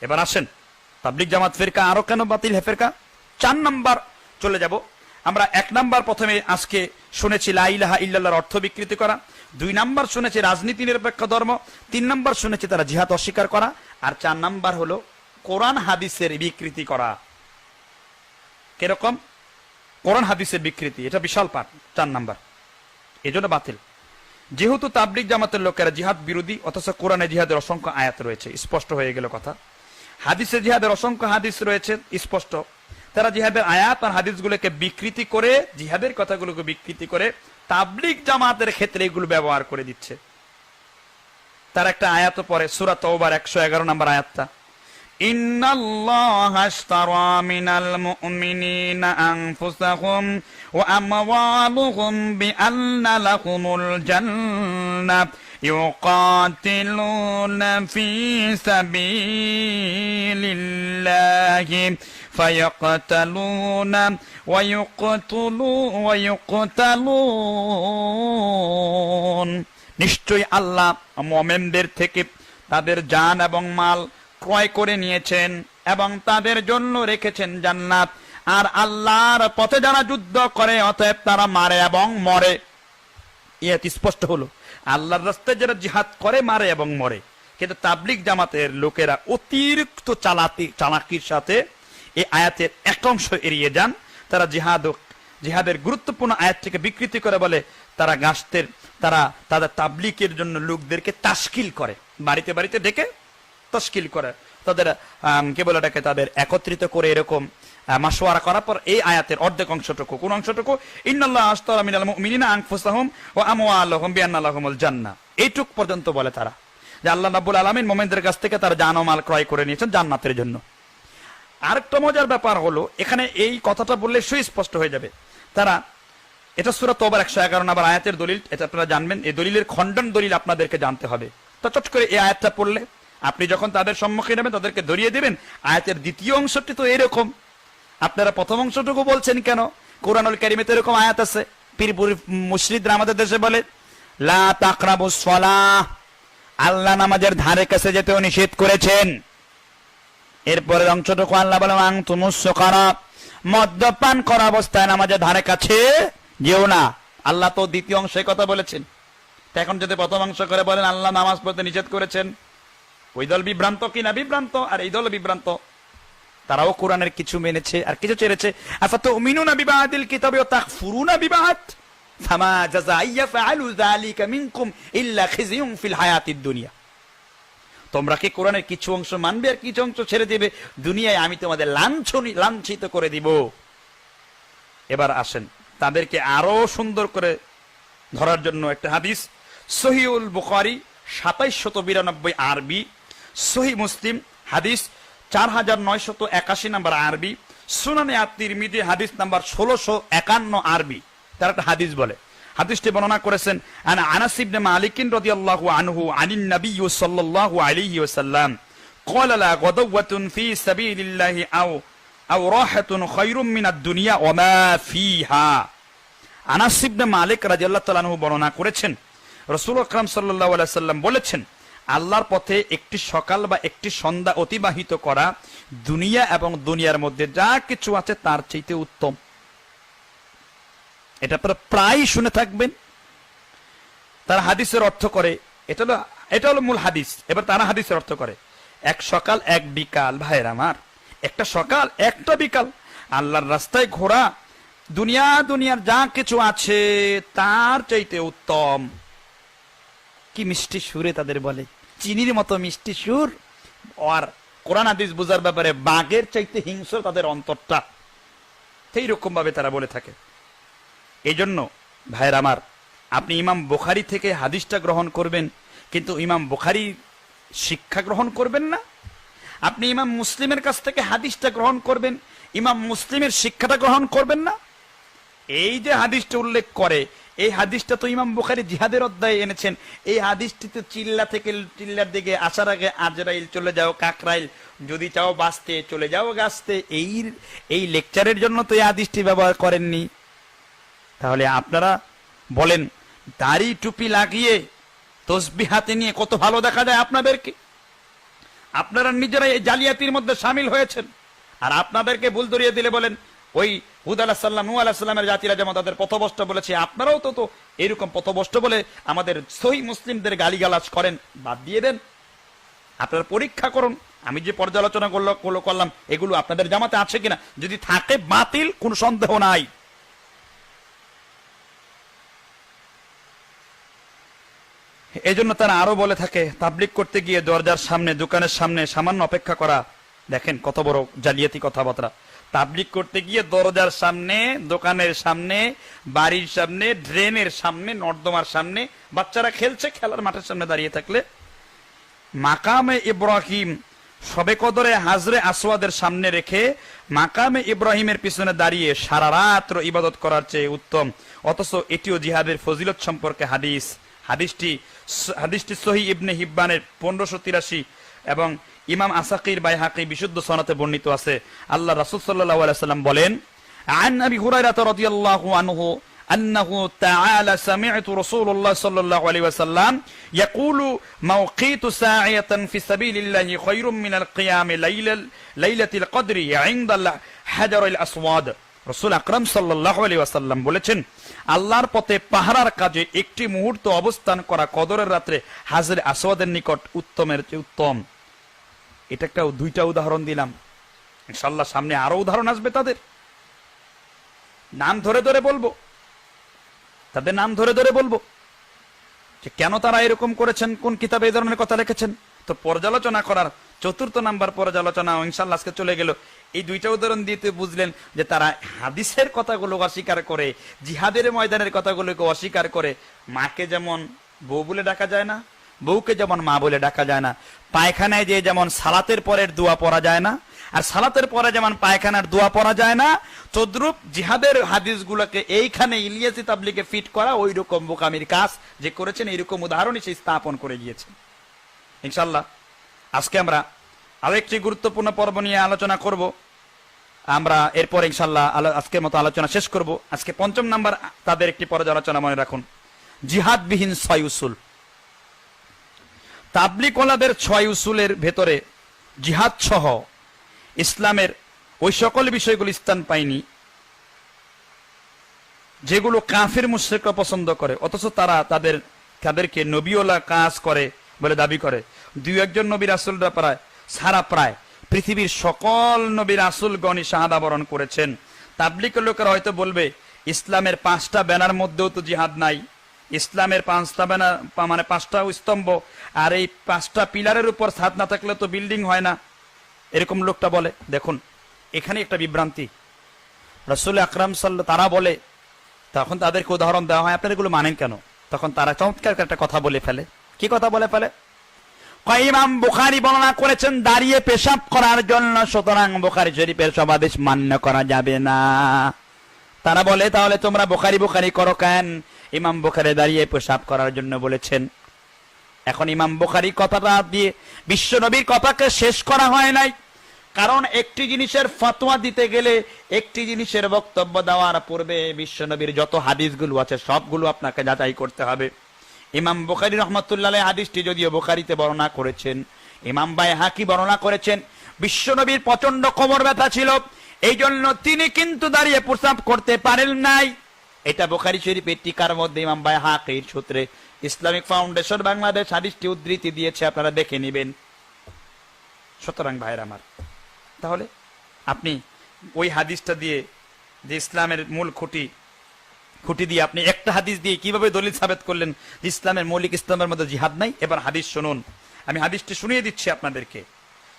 এবার আসেন। তাবলিক জামাত ফেরকা আরও কেন বাতিল হে ফেরকা? চার নাম্বার চলে যাব। আমরা এক নাম্বার প্রথমে আজকে শুনেছি, লা ইলাহা ইল্লাল্লাহর অর্থ বিকৃতি করা। দুই নাম্বার শুনেছি, রাজনীতি নিরপেক্ষ ধর্ম। তিন নাম্বার শুনেছি, তারা জিহাদ অস্বীকার করা। আর চার নাম্বার হলো, কোরআন হাদিসের বিকৃতি করা। কীরকম? কোরআন হাদিসের বিকৃতি, এটা বিশাল পাঠ, চার নাম্বার। এই জন্য বাতিল। যেহেতু তাবলিক জামাতের লোকেরা জিহাদ বিরোধী, অথচ কোরআনে জিহাদের অসংখ্য আয়াত রয়েছে, স্পষ্ট হয়ে গেল কথা। হাদিসে জিহাদের অসংখ্য হাদিস রয়েছে, স্পষ্ট। তারা জিহাদের আয়াত আর হাদিসগুলোকে বিকৃতি করে, জিহাদের কথাগুলোকে বিকৃতি করে তাবলিক জামাতের ক্ষেত্রে এগুলো ব্যবহার করে দিচ্ছে। তার একটা আয়াত পরে সুরাত ওবার একশো এগারো নম্বর আয়াতটা। ইন্নাল্লাহ يقاتلون في سبيل الله فيقتلون ويقتلون ويقتلون নিশ্চয়ই আল্লাহ মোমেনদের থেকে তাদের জান এবং মাল ক্রয় করে নিয়েছেন এবং তাদের জন্য রেখেছেন জান্নাত আর আল্লাহর পথে যারা যুদ্ধ করে অতএব তারা মারে এবং মরে ইয়ে স্পষ্ট হলো আল্লাহর রাস্তায় যারা জিহাদ করে, মারে এবং মরে। কিন্তু তাবলিক জামাতের লোকেরা অতিরিক্ত চালাতি, চালাকির সাথে এই আয়াতের এক অংশ এড়িয়ে যান। তারা জিহাদ জিহাদের গুরুত্বপূর্ণ আয়াতটিকে বিকৃতি করে বলে, তারা গাছতের তারা তাদের তাবলিকের জন্য লোকদেরকে তাস্কিল করে। বাড়িতে বাড়িতে ডেকে তশকিল করে। তাদের কে বলে তাদের একত্রিত করে এরকম মাসোয়ারা করার পর এই আয়াতের অর্ধেক অংশটুকু। কোন অংশটুকু? ইন্নাল্লাহ এইটুক পর্যন্ত বলে তারা যে আল্লাহ রাব্বুল আলামিন মুমিনদের কাছ থেকে তার জান মাল ক্রয় করে নিয়েছেন জান্নাতের জন্য। আরেকটা মজার ব্যাপার হলো, এখানে এই কথাটা বললে সুস্পষ্ট হয়ে যাবে। তারা, এটা সুরা তোবার একশো এগারো নাম্বার আয়াতের দলিল, এটা আপনারা জানবেন। এই দলিলের খণ্ডন দলিল আপনাদেরকে জানতে হবে। তো চট করে এই আয়াতটা পড়লে, আপনি যখন তাদের সম্মুখীন হবেন, তাদেরকে ধরিয়ে দেবেন। আয়াতের দ্বিতীয় অংশটি তো এরকম। আপনারা প্রথম অংশটুকু বলছেন কেন? কোরআনুল কারিমে তো এরকম আয়াত আছে। পীরপুর মুসরিদরা আমাদের দেশে বলে, লা আল্লাহ নামাজের ধারে কাছে যেতেও নিষেধ করেছেন। এরপরের অংশটুকু আল্লাহ বলে আং মদ্যপান করা অবস্থায় নামাজের ধারে কাছে যেও না। আল্লাহ তো দ্বিতীয় অংশে কথা বলেছেন। এখন যদি প্রথম অংশ করে বলেন, আল্লাহ নামাজ পড়তে নিষেধ করেছেন। ওই দল বিভ্রান্ত কি না বিভ্রান্ত। আর এই দল বিভ্রান্ত। তারাও কোরআনের কিছু মেনেছে আর কিছু ছেড়েছে তো মিনুনা কিতাবে ফিল হায়াতিদ দুনিয়া। তোমরা কি কোরআনের কিছু অংশ মানবে আর কিছু অংশ ছেড়ে দিবে? দুনিয়ায় আমি তোমাদের লাঞ্ছনি লাঞ্ছিত করে দিব। এবার আসেন, তাদেরকে আরও সুন্দর করে ধরার জন্য একটা হাদিস। সহিউল বুখারি সাতাইশ শত বিরানব্বই আরবি। সহি মুসলিম হাদিস চার হাজার নয়শত একাশি নাম্বার আরবি সুনানে আত্মির মিদি হাদিস নাম্বার ষোলোশো একান্ন আরবি তার একটা হাদিস বলে হাদিসটি বর্ণনা করেছেন আন আনাস ইবনে মালিকিন রাদিয়াল্লাহু আনহু আনিন নবী সাল্লাল্লাহু আলাইহি ওয়াসাল্লাম قال لا غدوة في سبيل الله أو أو راحة خير من الدنيا وما فيها আনাস ইবনে মালিক রাদিয়াল্লাহু তাআলা আনহু বর্ণনা করেছেন রাসূল আকরাম সাল্লাল্লাহু আলাইহি সাল্লাম বলেছেন আল্লাহর পথে একটি সকাল বা একটি সন্ধ্যা অতিবাহিত করা দুনিয়া এবং দুনিয়ার মধ্যে যা কিছু আছে তার চাইতে উত্তম। এটা আপনারা প্রায় শুনে থাকবেন। তার হাদিসের অর্থ করে, এটা হলো এটা হলো মূল হাদিস। এবার তারা হাদিসের অর্থ করে, এক সকাল, এক বিকাল, ভাইয়ের আমার, একটা সকাল, একটা বিকাল। আল্লাহর রাস্তায় ঘোরা, দুনিয়া, দুনিয়ার যা কিছু আছে তার চাইতে উত্তম। কি মিষ্টি সুরে তাদের বলে? চিনির মতো মিষ্টি সুর? আর কোরআন হাদিস বোঝার ব্যাপারে বাঘের চাইতে হিংস্র তাদের অন্তরটা। সেই রকম ভাবে তারা বলে থাকে। এই জন্য ভাইয়ের আমার, আপনি ইমাম বোখারি থেকে হাদিসটা গ্রহণ করবেন, কিন্তু ইমাম বুখারি শিক্ষা গ্রহণ করবেন না। আপনি ইমাম মুসলিমের কাছ থেকে হাদিসটা গ্রহণ করবেন, ইমাম মুসলিমের শিক্ষাটা গ্রহণ করবেন না। এই যে হাদিসটা উল্লেখ করে এই হাদিসটা তো ইমাম বুখারি জিহাদের অধ্যায়ে এনেছেন। এই হাদিসটিতে চিল্লা থেকে চিল্লার দিকে আসার আগে আজরাইল চলে যাও, কাকরাইল। যদি চাও বাঁচতে, চলে যাও গাছতে। এই এই লেকচারের জন্য তো এই হাদিসটি ব্যবহার করেননি। তাহলে আপনারা বলেন, দাড়ি টুপি লাগিয়ে তসবি হাতে নিয়ে কত ভালো দেখা যায় আপনাদেরকে? আপনারা নিজেরা এই জালিয়াতির মধ্যে সামিল হয়েছেন। আর আপনাদেরকে ভুল ধরিয়ে দিলে বলেন ওই হুদ আলাহ সাল্লাম নু আলাহ সাল্লামের জাতিরা যেমন তাদের পথভষ্ট বলেছে, আপনারাও তো তো এরকম পথভষ্ট বলে আমাদের সহি মুসলিমদের গালিগালাজ করেন, বাদ দিয়ে দেন। আপনারা পরীক্ষা করুন। আমি যে পর্যালোচনা করল করল, করলাম, এগুলো আপনাদের জামাতে আছে কিনা? যদি থাকে, বাতিল, কোন সন্দেহ নাই। এই জন্য তারা আরও বলে থাকে তাবলিক করতে গিয়ে দরজার সামনে, দোকানের সামনে সামান্য অপেক্ষা করা। দেখেন কত বড় জালিয়াতি কথাবার্তা। তাবলিক করতে গিয়ে দরজার সামনে, দোকানের সামনে, বাড়ির সামনে, ড্রেনের সামনে, নর্দমার সামনে, বাচ্চারা খেলছে খেলার মাঠের সামনে দাঁড়িয়ে থাকলে। মাকামে ইব্রাহিম সবে কদরে হাজরে আসওয়াদের সামনে রেখে মাকামে ইব্রাহিমের পিছনে দাঁড়িয়ে সারা রাত্র ইবাদত করার চেয়ে উত্তম। অথচ এটিও জিহাদের ফজিলত সম্পর্কে হাদিস। হাদিসটি হাদিসটি সহি ইবনে হিব্বানের পনেরোশো তিরাশি এবং ইমাম আসাকির বাই হাকি বিশুদ্ধ সনাতে বর্ণিত আছে আল্লাহ রাসুল সাল্লাহ আলাইসাল্লাম বলেন عن ابي هريره رضي الله عنه أنه تعالى سمعت رسول الله صلى الله عليه وسلم يقول موقيت ساعية في سبيل الله خير من القيام ليلة, ليلة القدر عند الحجر الأسود রসুল আকরাম সাল্লাহ আলী ওয়াসাল্লাম বলেছেন আল্লাহর পথে পাহারার কাজে একটি মুহূর্ত অবস্থান করা কদরের রাত্রে হাজরে আসওয়াদের নিকট উত্তমের চেয়ে উত্তম এটা একটা দুইটা উদাহরণ দিলাম। ইনশাল্লাহ সামনে আরও উদাহরণ আসবে তাদের। নাম ধরে ধরে বলব। তাদের নাম ধরে ধরে বলব। যে কেন তারা এরকম করেছেন, কোন কিতাবে এই ধরনের কথা লিখেছেন? তো পর্যালোচনা করার চতুর্থ নাম্বার পর্যালোচনা ইনশাল্লাহ আজকে চলে গেল। এই দুইটা উদাহরণ দিতে বুঝলেন যে তারা হাদিসের কথাগুলো অস্বীকার করে, জিহাদের ময়দানের কথাগুলোকে অস্বীকার করে। মাকে যেমন বউ বলে ডাকা যায় না, বউকে যেমন মা বলে ডাকা যায় না পায়খানায় যে যেমন সালাতের পরের দোয়া পড়া যায় না, আর সালাতের পরে যেমন পায়খানার দোয়া পড়া যায় না, তদ্রুপ জিহাদের হাদিসগুলোকে এইখানে ইলিয়াসি তাবলিকে ফিট করা ওই রকম বোকামির কাজ যে করেছেন, এইরকম উদাহরণই সে স্থাপন করে গিয়েছে ইনশাল্লাহ আজকে আমরা আরেকটি গুরুত্বপূর্ণ পর্ব নিয়ে আলোচনা করব। আমরা এরপর ইনশাল্লাহ আজকের মতো আলোচনা শেষ করব। আজকে পঞ্চম নাম্বার তাদের একটি পর্যালোচনা মনে রাখুন। জিহাদবিহীন ছয় উসুল তাবলিকওয়ালাদের ছয় উসুলের ভেতরে জিহাদ সহ ইসলামের ওই সকল বিষয়গুলি স্থান পায়নি, যেগুলো কাফের মুশ্রিকরা পছন্দ করে, অথচ তারা তাদের, তাদেরকে নবীওলা কাজ করে বলে দাবি করে। দুই একজন নবীর আসুলরা প্রায়, সারা প্রায় পৃথিবীর সকল নবীর আসুলগণই শাহাদা বরণ করেছেন। তাবলিকের লোকেরা হয়তো বলবে, ইসলামের পাঁচটা ব্যানার মধ্যেও তো জিহাদ নাই। ইসলামের পাঁচটা ব্যানার মানে পাঁচটা স্তম্ভ, আর এই পাঁচটা পিলারের উপর ছাদ না থাকলে তো বিল্ডিং হয় না। এরকম লোকটা বলে, দেখুন, এখানে একটা বিভ্রান্তি। রসুল আকরাম সাল্লা, তারা বলে, তখন তাদেরকে উদাহরণ দেওয়া হয়, আপনারা এগুলো মানেন কেন? তখন তারা চমৎকার একটা কথা বলে ফেলে। কি কথা বলে ফেলে? ইমাম বুখারি বর্ণনা করেছেন, দাঁড়িয়ে পেশাব করার জন্য, সুতরাং বুখারি শরীফের সবাদেশ মান্য করা যাবে না। তারা বলে, তাহলে তোমরা বোখারি বোখারি করো কেন? ইমাম বুখারি দাঁড়িয়ে পেশাব করার জন্য বলেছেন, এখন ইমাম বোখারি কথাটা দিয়ে বিশ্ব নবীর কথাকে শেষ করা হয় নাই। কারণ একটি জিনিসের ফতোয়া দিতে গেলে একটি জিনিসের বক্তব্য দেওয়ার পূর্বে বিশ্ব নবীর যত হাদিসগুলো আছে, সবগুলো আপনাকে যাচাই করতে হবে। ইমাম বোখারি রহমতুল্লাহ হাদিসটি যদিও বোখারিতে বর্ণনা করেছেন, ইমাম বাই হাকি বর্ণনা করেছেন, বিশ্ব নবীর প্রচণ্ড কোমর ব্যথা ছিল। এই জন্য তিনি কিন্তু দাঁড়িয়ে প্রস্তাব করতে পারেন নাই। এটা বোখারি শরীফের টিকার মধ্যে ইমাম বাই হাকির সূত্রে ইসলামিক ফাউন্ডেশন বাংলাদেশ হাদিসটি উদ্ধৃতি দিয়েছে, আপনারা দেখে নেবেন। সুতরাং ভাইয়ের আমার, তাহলে আপনি ওই হাদিসটা দিয়ে যে ইসলামের মূল খুঁটি খুঁটি দিয়ে আপনি একটা হাদিস দিয়ে কীভাবে দলিল সাবেত করলেন ইসলামের মৌলিক ইসলামের মধ্যে জিহাদ নাই? এবার হাদিস শুনুন। আমি হাদিসটি শুনিয়ে দিচ্ছি আপনাদেরকে।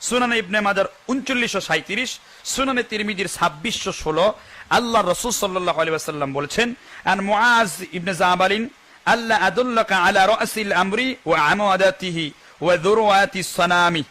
সুনানে ইবনে মাজার উনচল্লিশশো সাঁত্রিশ সুনানে তিরমিজির ছাব্বিশশো ষোলো। আল্লাহ রসুল সাল্লাহ আলী বলছেন আর মুআজ ইবনে জাহাবালিন আল্লাহ আদুল্লাকা আলা রসিল আমরি ও আমাদাতিহি ওয়া যুরওয়াতি সনামি।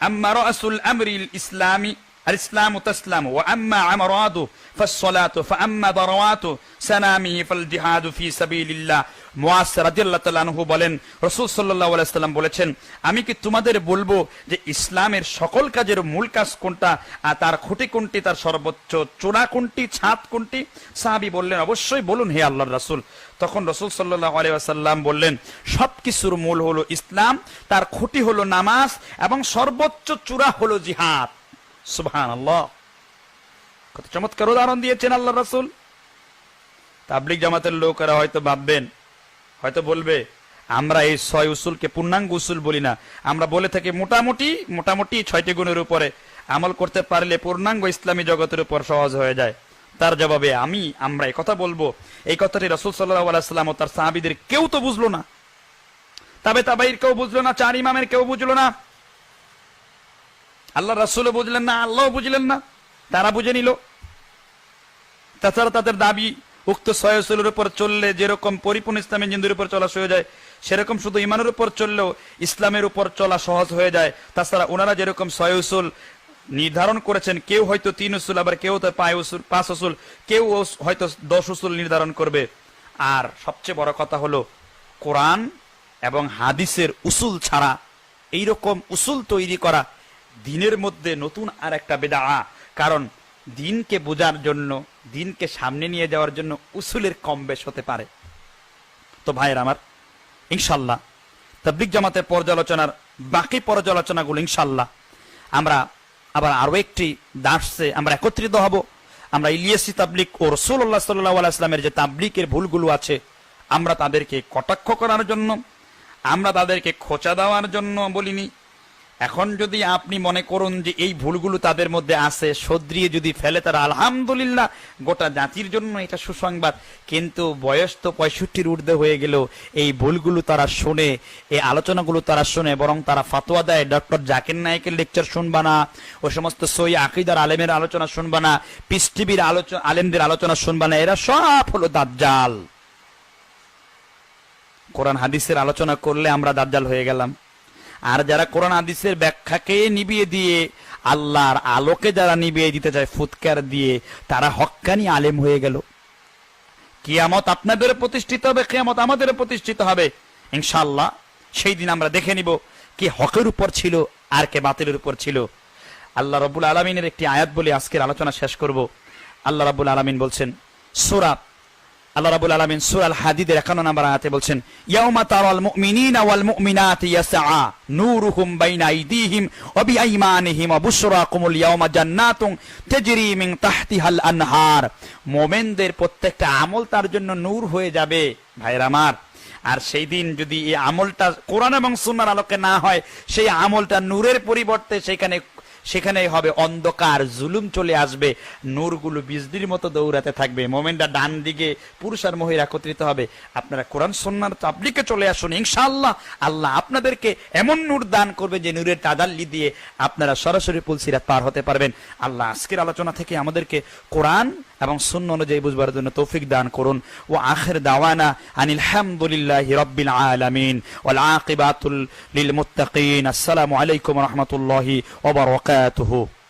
আম্মা রসুল আমরিল ইসলামি الإسلام تسلم وأما عمراته فالصلاة فأما ضرواته سنامه فالجهاد في سبيل الله মুয়াসসির রাদিয়াল্লাহু তাআলা আনহু বলেন রাসূল সাল্লাল্লাহু আলাইহি সাল্লাম বলেছেন আমি কি তোমাদের বলবো যে ইসলামের সকল কাজের মূল কাজ কোনটা আর তার খুঁটি কোনটি তার সর্বোচ্চ চূড়া কোনটি ছাদ কোনটি সাহাবী বললেন অবশ্যই বলুন হে আল্লাহর রাসূল তখন রাসূল সাল্লাল্লাহু আলাইহি ওয়াসাল্লাম বললেন সবকিছুর মূল হলো ইসলাম তার খুঁটি হলো নামাজ এবং সর্বোচ্চ চূড়া হলো জিহাদ সুবহানাল্লাহ। কত চমৎকার উদাহরণ দিয়েছেন আল্লাহ রাসূল। তাবলিগ জামাতের লোকেরা হয়তো ভাববেন, হয়তো বলবে, আমরা এই ছয় উসুলকে পূর্ণাঙ্গ উসুল বলি না। আমরা বলে থাকি মোটামুটি মোটামুটি ছয়টি গুণের উপরে। আমল করতে পারলে পূর্ণাঙ্গ ইসলামী জগতের উপর সহজ হয়ে যায়। তার জবাবে আমি, আমরা এই কথা বলব। এই কথাটি রসুল সাল্লাহ আলাইসাল্লাম ও তার সাহাবিদের কেউ তো বুঝলো না। তবে তাবাইর কেউ বুঝলো না, চার ইমামের কেউ বুঝলো না। আল্লাহ রাসুলও বুঝলেন না আল্লাহ বুঝলেন না, তারা বুঝে নিল। তাছাড়া তাদের দাবি, উক্ত সয়সুলের উপর চললে যেরকম পরিপূর্ণ ইসলামের জিন্দুর উপর চলা হয়ে যায়, সেরকম শুধু ইমানের উপর চললেও ইসলামের উপর চলা সহজ হয়ে যায়। তাছাড়া ওনারা যেরকম সয়সুল নির্ধারণ করেছেন, কেউ হয়তো তিন উসুল, আবার কেউ তো পাঁচ উসুল পাঁচ উসুল, কেউ হয়তো দশ উসুল নির্ধারণ করবে। আর সবচেয়ে বড় কথা হলো, কোরআন এবং হাদিসের উসুল ছাড়া এইরকম উসুল তৈরি করা দিনের মধ্যে নতুন আর একটা বেদা। কারণ দিনকে বোঝার জন্য, দিনকে সামনে নিয়ে যাওয়ার জন্য উসুলের কম বেশ হতে পারে। তো ভাইয়ের আমার, ইনশাল্লাহ তাবলিক জামাতের পর্যালোচনার বাকি পর্যালোচনাগুলো ইনশাল্লাহ আমরা আবার আরও একটি দাসে আমরা একত্রিত হব। আমরা ইলিয়াসি তাবলিক ও রসুল্লাহ সাল্লাহ যে তাবলিকের ভুলগুলো আছে, আমরা তাদেরকে কটাক্ষ করার জন্য, আমরা তাদেরকে খোঁচা দেওয়ার জন্য বলিনি এখন যদি আপনি মনে করুন যে এই ভুলগুলো তাদের মধ্যে আছে সদ্রিয়ে যদি ফেলে তারা, আলহামদুলিল্লাহ, গোটা জাতির জন্য এটা সুসংবাদ। কিন্তু বয়স তো পঁয়ষট্টির ঊর্ধ্বে হয়ে গেল, এই ভুলগুলো তারা শুনে, এই আলোচনাগুলো তারা শুনে, বরং তারা ফাতোয়া দেয়, ডক্টর জাকির নায়কের লেকচার শুনবা না, ও সমস্ত সই আকিদার আলেমের আলোচনা শুনবা না, পিস টিভির আলোচনা, আলেমদের আলোচনা শুনবা না, এরা সব হলো দাজ্জাল। কোরআন হাদিসের আলোচনা করলে আমরা দাজ্জাল হয়ে গেলাম। আর যারা কোরআন হাদিসের ব্যাখ্যাকে নিবিয়ে দিয়ে আল্লাহর আলোকে যারা নিবিয়ে দিতে চায়, ফুৎকার দিয়ে, তারা হক্কানি আলেম হয়ে গেল। কিয়ামত আপনাদের প্রতিষ্ঠিত হবে, কিয়ামত আমাদের প্রতিষ্ঠিত হবে। ইনশাল্লাহ সেই দিন আমরা দেখে নিব কি হকের উপর ছিল আর কে বাতিলের উপর ছিল। আল্লাহ রব্বুল আলমিনের একটি আয়াত বলে আজকের আলোচনা শেষ করব। আল্লাহ রাব্বুল আলমিন বলছেন, সূরা আল্লাহ রাব্বুল আলামিন সূরা আল হাদিদের 51 নম্বর আয়াতে বলছেন, ইয়াউমা তারাল মুমিনিনা ওয়াল মুমিনাতি ইয়াসআ নূরুহুম বাইনা আইদিহিম ওয়া বিআইমানিহিম ওয়া বুশরাকুমুল ইয়াউমা জান্নাতুন তাজরি মিন তাহতিহাল আনহার। মুমিনদের প্রত্যেকটা আমল তার জন্য নূর হয়ে যাবে ভাইরা আমার। আর সেই দিন যদি এই আমলটা কোরআন এবং সুন্নাহর আলোকে না হয়, সেই আমলটা নূরের পরিবর্তে সেখানে সেখানে হবে অন্ধকার, জুলুম চলে আসবে, নূরগুলো বিজলির মতো দৌড়াতে থাকবে। মোমেন্টটা ডান দিকে পুরুষ আর মহিলা একত্রিত হবে। আপনারা কোরআন সন্ন্যার তাবলিকে চলে আসুন, ইনশাআল্লাহ। আল্লাহ আপনাদেরকে এমন নূর দান করবে যে নূরের তাদাল্লি দিয়ে আপনারা সরাসরি পুলসিরা পার হতে পারবেন। আল্লাহ আজকের আলোচনা থেকে আমাদেরকে কোরআন এবং শূন্য অনুযায়ী বুঝবার জন্য তৌফিক দান করুন। ও আখের দাওয়ানা আনিল হামদুলিল্লাহি রব্বিল আলামিন। ওয়াল আকিবাতুল লিল মুত্তাকিন। আসসালামু আলাইকুম রাহমাতুল্লাহি ওয়া বারাকাতুহু।